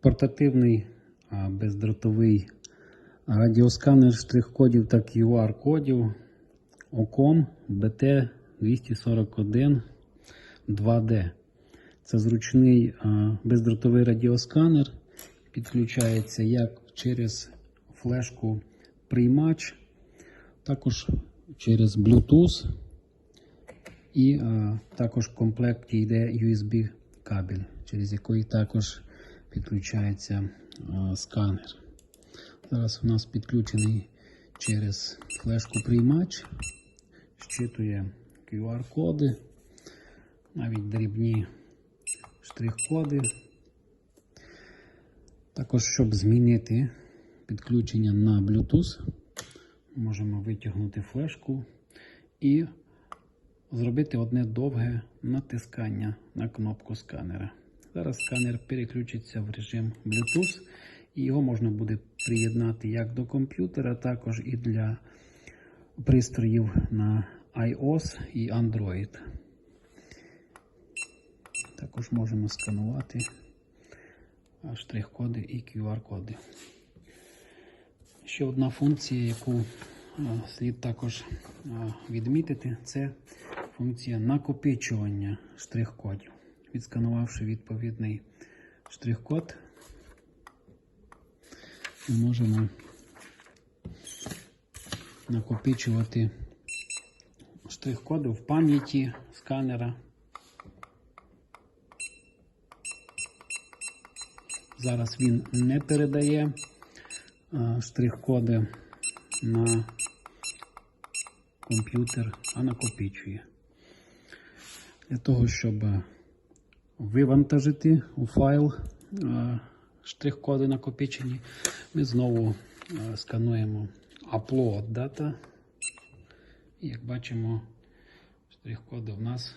портативний бездротовий радіосканер штрих-кодів та QR-кодів OCOM BT241 2D. Це зручний бездротовий радіосканер. Підключається як через флешку приймач, також через Bluetooth. І а, також в комплекті йде USB кабель, через який також підключається сканер. Зараз у нас підключений через флешку приймач, щитує QR-коди, навіть дрібні штрих-коди. Також, щоб змінити підключення на Bluetooth, можемо витягнути флешку і зробити одне довге натискання на кнопку сканера. Зараз сканер переключиться в режим Bluetooth, і його можна буде приєднати як до комп'ютера, також і для пристроїв на iOS і Android. Також можемо сканувати штрих-коди і QR-коди. Ще одна функція, яку слід також відмітити, це функція накопичування штрих-кодів. Відсканувавши відповідний штрих-код, ми можемо накопичувати штрих-коди в пам'яті сканера. Зараз він не передає штрих-коди на комп'ютер, а накопичує. Для того, щоб вивантажити у файл штрих-коди накопичені, ми знову скануємо Upload Data. І як бачимо, штрих-коди в нас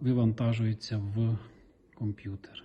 вивантажуються в комп'ютер.